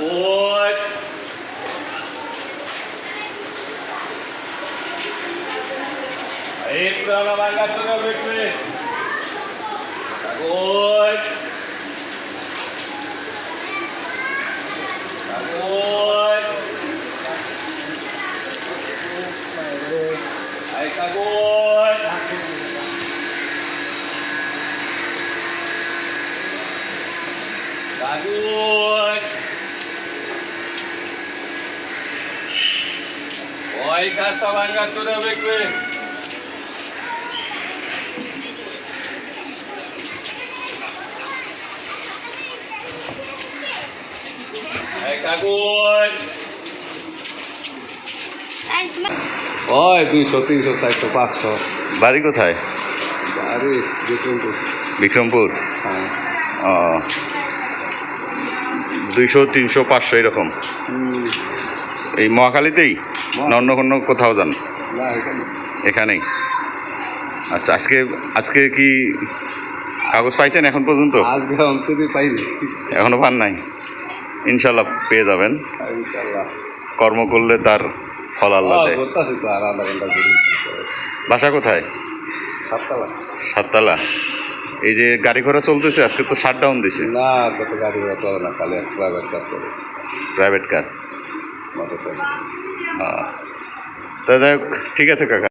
কাগজ একটু আমার ভাঙা চলে বিক্রি কাগজ কাগজ এই কাগজ কাগজ ওই কাজটা ওই। দুইশো তিনশো চারশো পাঁচশো। বাড়ি কোথায়? বিক্রমপুর। হ্যাঁ। ও। দুইশো তিনশো পাঁচশো এরকম? এই মহাখালীতেই? না অন্য কোনো কোথাও যান? না এখানে। এখানেই? আচ্ছা আজকে আজকে কি কাগজ পাইছেন এখন পর্যন্ত? আজকে অন্তরে পাইনি। এখনও পান নাই? ইনশাল্লাহ পেয়ে যাবেন। কর্ম করলে তার ফল আল্লাহ দেয়। করে বাসা কোথায়? সাততলা। সাততলা। এই যে গাড়ি ঘোড়া চলতেছে আজকে তো শাট ডাউন দিছে। না গাড়ি ঘোড়া চলে না খালি প্রাইভেট কাজ চলে। প্রাইভেট কার মোটর সাইকেল তা ঠিক আছে কাকা।